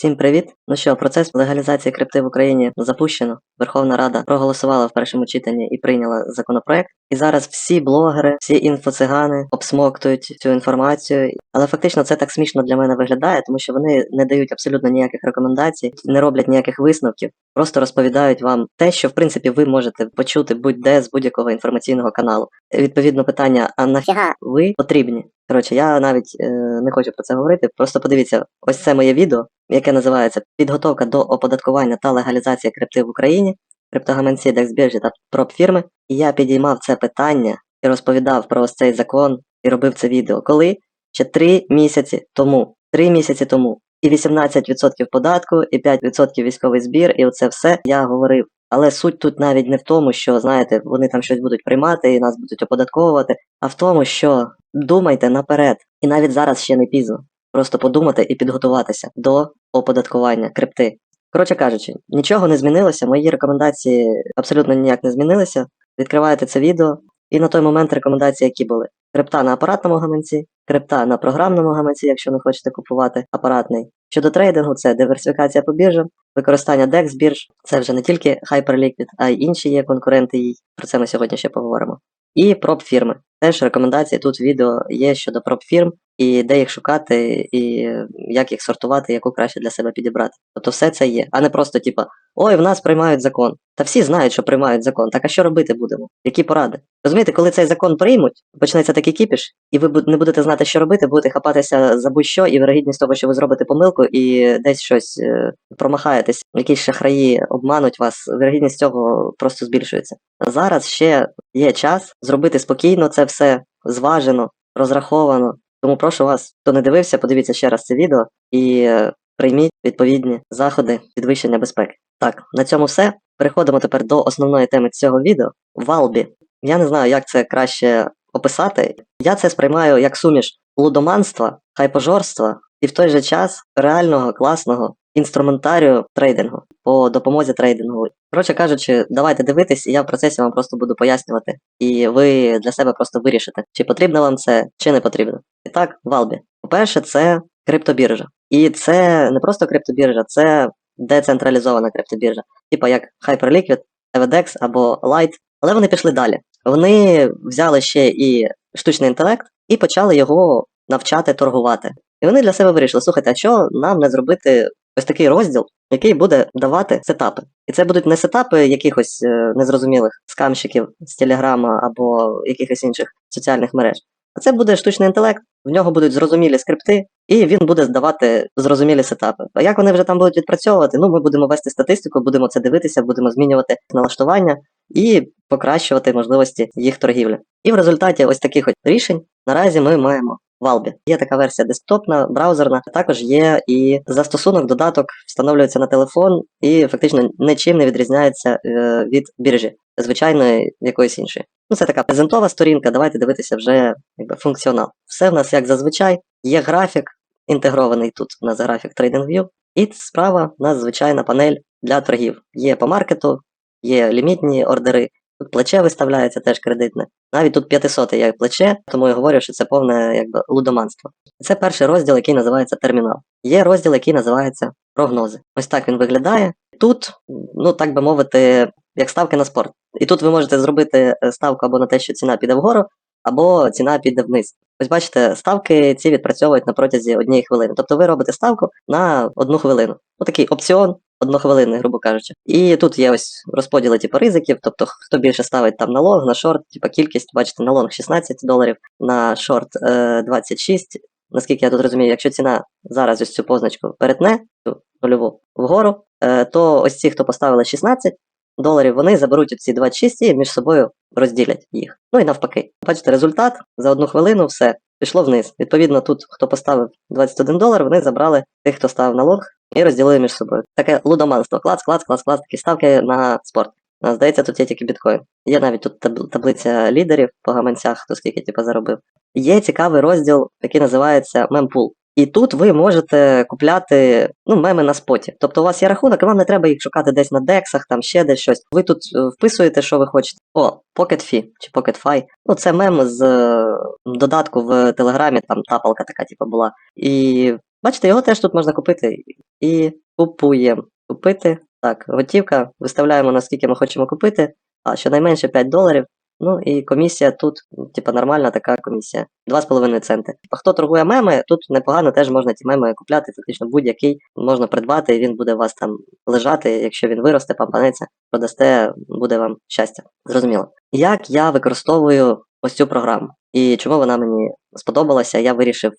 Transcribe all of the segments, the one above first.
Всім привіт! Ну що, процес легалізації крипти в Україні запущено. Верховна Рада проголосувала в першому читанні і прийняла законопроект. І зараз всі блогери, всі інфоцигани обсмоктують цю інформацію. Але фактично це так смішно для мене виглядає, тому що вони не дають абсолютно ніяких рекомендацій, не роблять ніяких висновків, просто розповідають вам те, що в принципі ви можете почути будь-де з будь-якого інформаційного каналу. Відповідно, питання: а нафіга ви потрібні? Коротше, я навіть е, не хочу про це говорити. Просто подивіться, ось це моє відео, яке називається Підготовка до оподаткування та легалізації крипти в Україні, криптогаманці, дексбіржі та пропфірми. І я підіймав це питання і розповідав про ось цей закон і робив це відео. Коли? Ще три місяці тому. Три місяці тому. І 18% податку, і 5% військовий збір, і оце все я говорив. Але суть тут навіть не в тому, що знаєте, вони там щось будуть приймати і нас будуть оподатковувати, а в тому, що думайте наперед, і навіть зараз ще не пізно. Просто подумати і підготуватися до оподаткування крипти. Коротше кажучи, нічого не змінилося, мої рекомендації абсолютно ніяк не змінилися. Відкриваєте це відео, і на той момент рекомендації, які були: крипта на апаратному гаманці, крипта на програмному гаманці, якщо не хочете купувати апаратний. Щодо трейдингу, це диверсифікація по біржам, використання DEX бірж, це вже не тільки Hyperliquid, а й інші є конкуренти їй. Про це ми сьогодні ще поговоримо. І проб фірми. Теж рекомендації тут відео є щодо проб фірм, і де їх шукати, і як їх сортувати, яку краще для себе підібрати. Тобто все це є, а не просто типа ой, в нас приймають закон. Та всі знають, що приймають закон. Так а що робити будемо? Які поради? Розумієте, коли цей закон приймуть, почнеться такий кіпіш, і ви не будете знати, що робити, будете хапатися за будь-що, і вирогідність того, що ви зробите помилку і десь щось е, промахаєтесь, якісь шахраї обмануть вас, вирогідність цього просто збільшується. Зараз ще є час зробити спокійно це все зважено, розраховано. Тому прошу вас, хто не дивився, подивіться ще раз це відео і е, прийміть відповідні заходи підвищення безпеки. Так, на цьому все. Переходимо тепер до основної теми цього відео. Валбі. Я не знаю, як це краще описати. Я це сприймаю як суміш лудоманства, хайпожорства і в той же час реального класного інструментарію трейдингу по допомозі трейдингу. Коротше кажучи, давайте дивитись, і я в процесі вам просто буду пояснювати, і ви для себе просто вирішите, чи потрібно вам це, чи не потрібно. І так, Валбі. По-перше, це криптобіржа. І це не просто криптобіржа, це децентралізована криптобіржа, типа як Hyperliquid, EVDEX або Light. Але вони пішли далі. Вони взяли ще і штучний інтелект і почали його навчати торгувати. І вони для себе вирішили: слухайте, а що нам не зробити ось такий розділ, який буде давати сетапи. І це будуть не сетапи якихось е, незрозумілих скамщиків з Телеграма або якихось інших соціальних мереж. А це буде штучний інтелект, в нього будуть зрозумілі скрипти, і він буде здавати зрозумілі сетапи. А як вони вже там будуть відпрацьовувати? Ну, ми будемо вести статистику, будемо це дивитися, будемо змінювати налаштування і покращувати можливості їх торгівлі. І в результаті ось таких от рішень наразі ми маємо Valve. Є така версія десктопна, браузерна, також є і застосунок, додаток встановлюється на телефон і фактично нічим не відрізняється е, від біржі, звичайної якоїсь іншої. Ну, це така презентова сторінка, давайте дивитися вже якби, функціонал. Все в нас як зазвичай, є графік, інтегрований тут у нас графік TradingView, і справа у нас звичайна панель для торгів. Є по маркету, є лімітні ордери, Тут плече виставляється теж кредитне. Навіть тут 500 є плече, тому я говорю, що це повне якби лудоманство. Це перший розділ, який називається термінал. Є розділ, який називається прогнози. Ось так він виглядає. Тут, ну так би мовити, як ставки на спорт. І тут ви можете зробити е, ставку або на те, що ціна піде вгору, або ціна піде вниз. Ось бачите, ставки ці відпрацьовують на протязі однієї хвилини. Тобто ви робите ставку на одну хвилину. Ось такий опціон однохвилинний, грубо кажучи. І тут є ось розподіли типу ризиків, тобто хто більше ставить там на лонг, на шорт, типу кількість, бачите, на лонг 16 доларів, на шорт е, 26. Наскільки я тут розумію, якщо ціна зараз ось цю позначку перетне, цю нульову вгору, е, то ось ці, хто поставили 16 доларів, вони заберуть ці 26 і між собою розділять їх. Ну і навпаки. Бачите, результат за одну хвилину все пішло вниз. Відповідно, тут, хто поставив 21 долар, вони забрали тих, хто ставив на лонг, і розділили між собою. Таке лудоманство. Клац, клац, клац, клац, такі ставки на спорт. Здається, тут є тільки біткоін. Є навіть тут таблиця лідерів по гаманцях, хто скільки типу, заробив. Є цікавий розділ, який називається мемпул. І тут ви можете купляти ну, меми на споті. Тобто у вас є рахунок, і вам не треба їх шукати десь на дексах, там ще десь щось. Ви тут е, вписуєте, що ви хочете. О, PocketFi чи PocketFi. Ну, це мем з е, додатку в Телеграмі, там тапалка така, типу, була. І Бачите, його теж тут можна купити і купуємо. Купити. Так, готівка, виставляємо наскільки ми хочемо купити, а щонайменше 5 доларів. Ну і комісія тут, типа нормальна така комісія. 2,5 центи. А хто торгує меми, тут непогано теж можна ті меми купляти, фактично будь-який можна придбати, і він буде у вас там лежати, якщо він виросте, пампанеться, продасте, буде вам щастя. Зрозуміло. Як я використовую ось цю програму? І чому вона мені сподобалася, я вирішив е,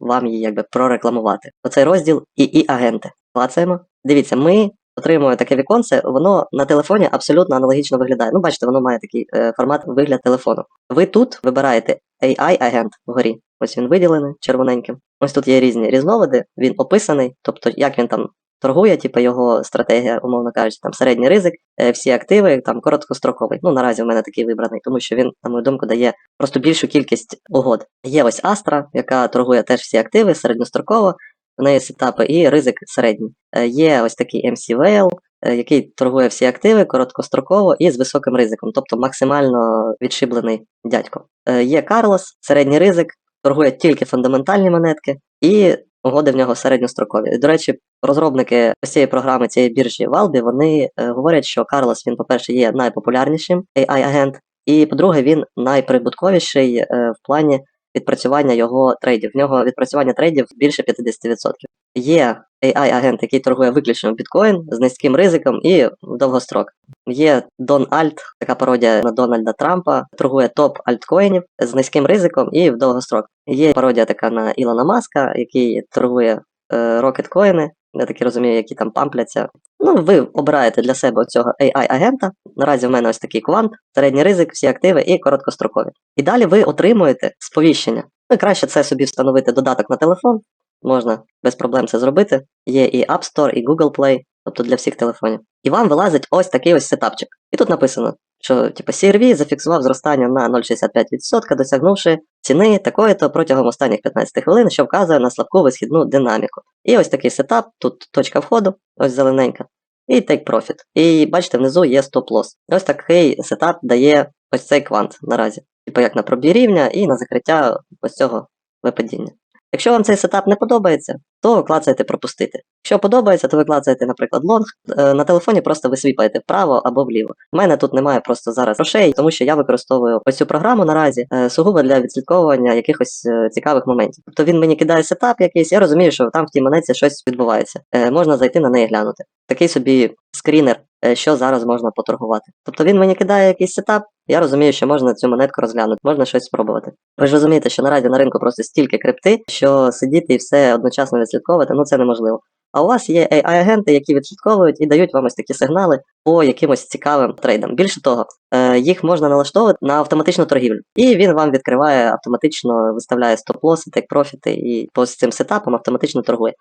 вам її якби прорекламувати. Оцей розділ ІІ агенти. Клацаємо. Дивіться, ми отримуємо таке віконце, воно на телефоні абсолютно аналогічно виглядає. Ну, бачите, воно має такий е, формат вигляд телефону. Ви тут вибираєте AI-агент вгорі. Ось він виділений червоненьким. Ось тут є різні різновиди, він описаний, тобто як він там торгує, типу його стратегія, умовно кажучи, там середній ризик, е, всі активи, там короткостроковий. Ну, наразі в мене такий вибраний, тому що він, на мою думку, дає просто більшу кількість угод. Є ось Astra, яка торгує теж всі активи середньостроково, в неї сетапи і ризик середній. Е, Є ось такий MC Whale, е, який торгує всі активи короткостроково і з високим ризиком, тобто максимально відшиблений дядько. Є Карлос, середній ризик, торгує тільки фундаментальні монетки, і угоди в нього середньострокові. До речі, розробники ось цієї програми, цієї біржі Валбі вони е, говорять, що Карлос він, по-перше, є найпопулярнішим AI-агент, і по-друге, він найприбутковіший е, в плані відпрацювання його трейдів. В нього відпрацювання трейдів більше 50%. Є AI-агент, який торгує виключно біткоін з низьким ризиком і в довгострок. Є Дон Альт, така пародія на Дональда Трампа, торгує топ альткоїнів з низьким ризиком і в довгострок. Є пародія така на Ілона Маска, який торгує е, рокеткоїни. Я таки розумію, які там пампляться. Ну, ви обираєте для себе цього AI-агента. Наразі в мене ось такий квант, середній ризик, всі активи і короткострокові. І далі ви отримуєте сповіщення. Ну, краще це собі встановити додаток на телефон. Можна без проблем це зробити. Є і App Store, і Google Play, тобто для всіх телефонів. І вам вилазить ось такий ось сетапчик. І тут написано, що типу, CRV зафіксував зростання на 0,65%, досягнувши ціни такої-то протягом останніх 15 хвилин, що вказує на слабку висхідну динаміку. І ось такий сетап, тут точка входу, ось зелененька, і take profit. І бачите, внизу є стоп-лосс. Ось такий сетап дає ось цей квант наразі. Типу як на пробій рівня і на закриття ось цього випадіння. Якщо вам цей сетап не подобається, то клацаєте пропустити. Якщо подобається, то ви клацаєте, наприклад, лонг. Е, На телефоні просто ви свіпаєте вправо або вліво. У мене тут немає просто зараз грошей, тому що я використовую ось цю програму наразі е, сугубо для відслідковування якихось е, цікавих моментів. Тобто він мені кидає сетап якийсь, я розумію, що там в тій монеті щось відбувається. Можна зайти на неї глянути. Такий собі скрінер, що зараз можна поторгувати. Тобто він мені кидає якийсь сетап, я розумію, що можна цю монетку розглянути, можна щось спробувати. Ви ж розумієте, що наразі на ринку просто стільки крипти, що сидіти і все одночасно відслідковувати, ну це неможливо. А у вас є AI-агенти, які відслідковують і дають вам ось такі сигнали по якимось цікавим трейдам. Більше того, е, їх можна налаштовувати на автоматичну торгівлю, і він вам відкриває автоматично, виставляє стоп-лоси, тейк-профіти, і по цим сетапам автоматично торгує.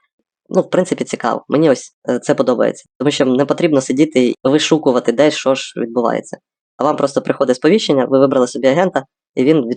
Ну, в принципі, цікаво. Мені ось е, це подобається, тому що не потрібно сидіти і вишукувати, де що ж відбувається. А вам просто приходить сповіщення, ви вибрали собі агента, і він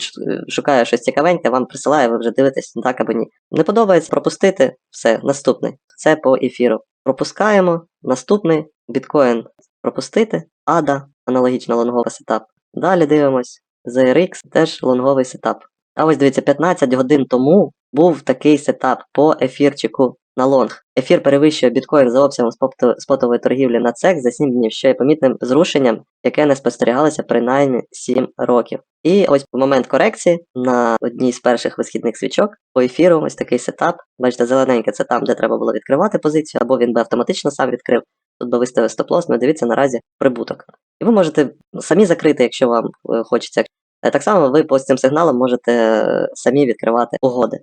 шукає щось цікавеньке, вам присилає, ви вже дивитесь, так або ні. Не подобається пропустити, все, наступний. Це по ефіру. Пропускаємо, наступний біткоін пропустити, ада, аналогічно лонговий сетап. Далі дивимось, ZRX теж лонговий сетап. А ось дивіться, 15 годин тому був такий сетап по ефірчику на лонг. Ефір перевищує біткоін за обсягом спотової торгівлі на цек за 7 днів, що є помітним зрушенням, яке не спостерігалося принаймні 7 років. І ось в момент корекції на одній з перших висхідних свічок по ефіру ось такий сетап. Бачите, зелененьке це там, де треба було відкривати позицію, або він би автоматично сам відкрив. Тут би виставив стоп-лосс, ну і дивіться наразі прибуток. І ви можете самі закрити, якщо вам е, хочеться. Е, Так само ви по цим сигналам можете е, самі відкривати угоди.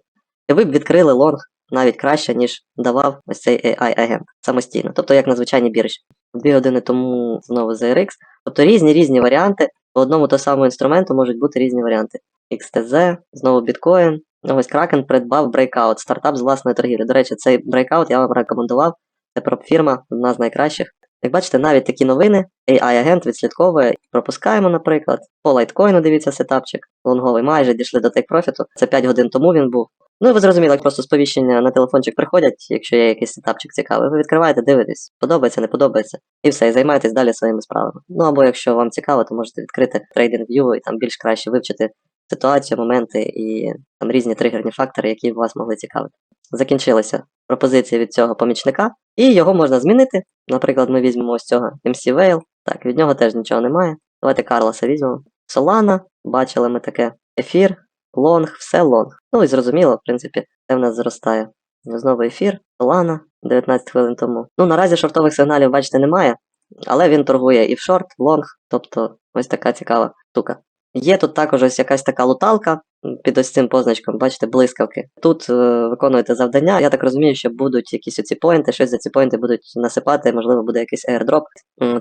І ви б відкрили лонг навіть краще, ніж давав ось цей AI-агент самостійно, тобто як на звичайній біржі. Дві години тому знову ZRX. Тобто різні різні варіанти. По одному то самому інструменту можуть бути різні варіанти. XTZ, знову біткоін. Ну, ось Kraken придбав Breakout, стартап з власної торгівлі. До речі, цей Breakout я вам рекомендував. Це прop-фірма, одна з найкращих. Як бачите, навіть такі новини AI-агент відслідковує. Пропускаємо, наприклад. По лайткоїну дивіться сетапчик. Лонговий майже дійшли до тейк-профіту. Це 5 годин тому він був. Ну ви зрозуміли, як просто сповіщення на телефончик приходять, якщо є якийсь сетапчик цікавий. Ви відкриваєте, дивитесь, подобається, не подобається. І все, і займаєтесь далі своїми справами. Ну або якщо вам цікаво, то можете відкрити TradingView і там більш краще вивчити ситуацію, моменти і там різні тригерні фактори, які б вас могли цікавити. Закінчилася пропозиція від цього помічника, і його можна змінити. Наприклад, ми візьмемо ось цього MC Whale. Так, від нього теж нічого немає. Давайте Карлоса візьмемо. Solana, бачили ми таке. Ефір, лонг, все лонг. Ну і зрозуміло, в принципі, це в нас зростає. Знову ефір, Solana, 19 хвилин тому. Ну, наразі шортових сигналів, бачите, немає, але він торгує і в шорт, лонг, тобто ось така цікава штука. Є тут також ось якась така луталка під ось цим позначком, бачите, блискавки. Тут е, виконуєте завдання. Я так розумію, що будуть якісь оці поінти, щось за ці поінти будуть насипати, можливо, буде якийсь airdrop,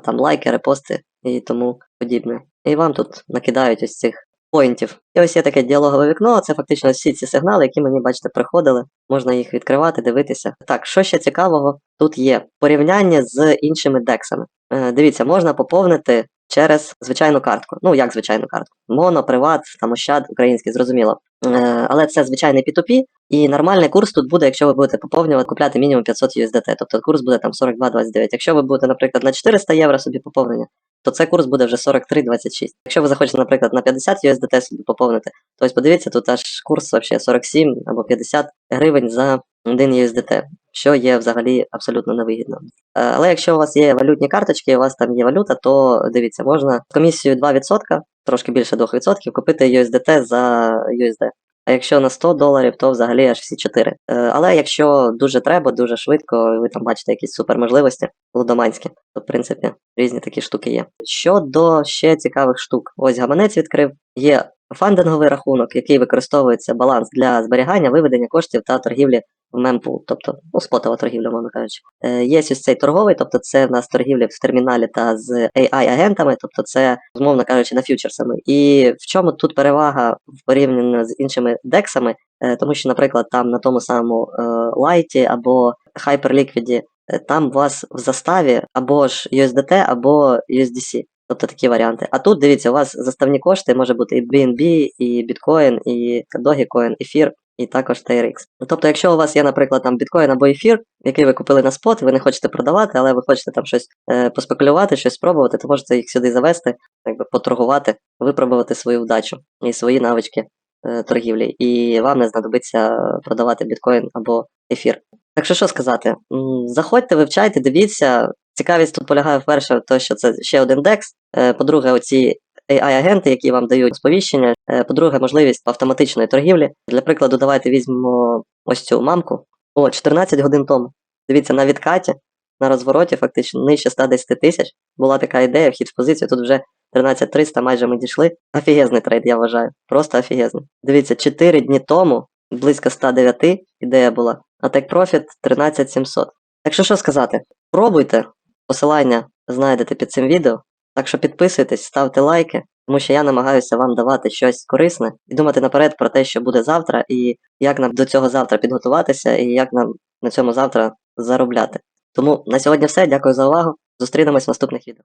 там лайки, репости і тому подібне. І вам тут накидають ось цих поінтів. І ось є таке діалогове вікно, це фактично всі ці сигнали, які мені, бачите, приходили. Можна їх відкривати, дивитися. Так, що ще цікавого тут є? Порівняння з іншими дексами. Е, дивіться, можна поповнити через звичайну картку. Ну, як звичайну картку. Моно, приват, там ощад, український, зрозуміло. Е, але це звичайний P2P, і нормальний курс тут буде, якщо ви будете поповнювати, купляти мінімум 500 USDT. Тобто курс буде там 42,29. Якщо ви будете, наприклад, на 400 євро собі поповнення, то цей курс буде вже 43,26. Якщо ви захочете, наприклад, на 50 USDT собі поповнити, то ось подивіться, тут аж курс вообще 47 або 50 гривень за 1 USDT, що є взагалі абсолютно невигідно. Е, Але якщо у вас є валютні карточки, у вас там є валюта, то дивіться, можна з комісією 2%, трошки більше 2%, купити USDT за USD. А якщо на 100 доларів, то взагалі аж всі 4. Е, Але якщо дуже треба, дуже швидко, і ви там бачите якісь суперможливості лудоманські, то в принципі різні такі штуки є. Щодо ще цікавих штук, ось гаманець відкрив. Є фандинговий рахунок, який використовується баланс для зберігання, виведення коштів та торгівлі в мемпул, тобто ну, спотова торгівля, мовно кажучи. Е, є ось цей торговий, тобто це в нас торгівля в терміналі та з AI-агентами, тобто це, змовно кажучи, на фьючерсами. І в чому тут перевага в порівнянні з іншими дексами, Е, тому що, наприклад, там на тому самому е, лайті або е, там у вас в заставі або ж USDT, або USDC. Тобто такі варіанти. А тут дивіться, у вас заставні кошти може бути і BNB, і Bitcoin, і Dogecoin, ефір, і також TRX. Тобто, якщо у вас є, наприклад, там біткоін або ефір, який ви купили на спот, ви не хочете продавати, але ви хочете там щось е, поспекулювати, щось спробувати, то можете їх сюди завести, якби поторгувати, випробувати свою вдачу і свої навички е, торгівлі. І вам не знадобиться продавати біткоін або ефір. Так що що сказати? Заходьте, вивчайте, дивіться. Цікавість тут полягає вперше те, що це ще один. Е, По-друге, оці AI-агенти, які вам дають сповіщення. Е, По-друге, можливість автоматичної торгівлі. Для прикладу, давайте візьмемо ось цю мамку. О, 14 годин тому. Дивіться, на відкаті, на розвороті, фактично, нижче 110 тисяч. Була така ідея, вхід в позицію, тут вже 13300, майже ми дійшли. Офігезний трейд, я вважаю. Просто офігезний. Дивіться, 4 дні тому, близько 109 ідея була, а Take Profit 13700. Так що що сказати? Пробуйте, посилання знайдете під цим відео. Так що підписуйтесь, ставте лайки, тому що я намагаюся вам давати щось корисне і думати наперед про те, що буде завтра, і як нам до цього завтра підготуватися, і як нам на цьому завтра заробляти. Тому на сьогодні все. Дякую за увагу. Зустрінемось в наступних відео.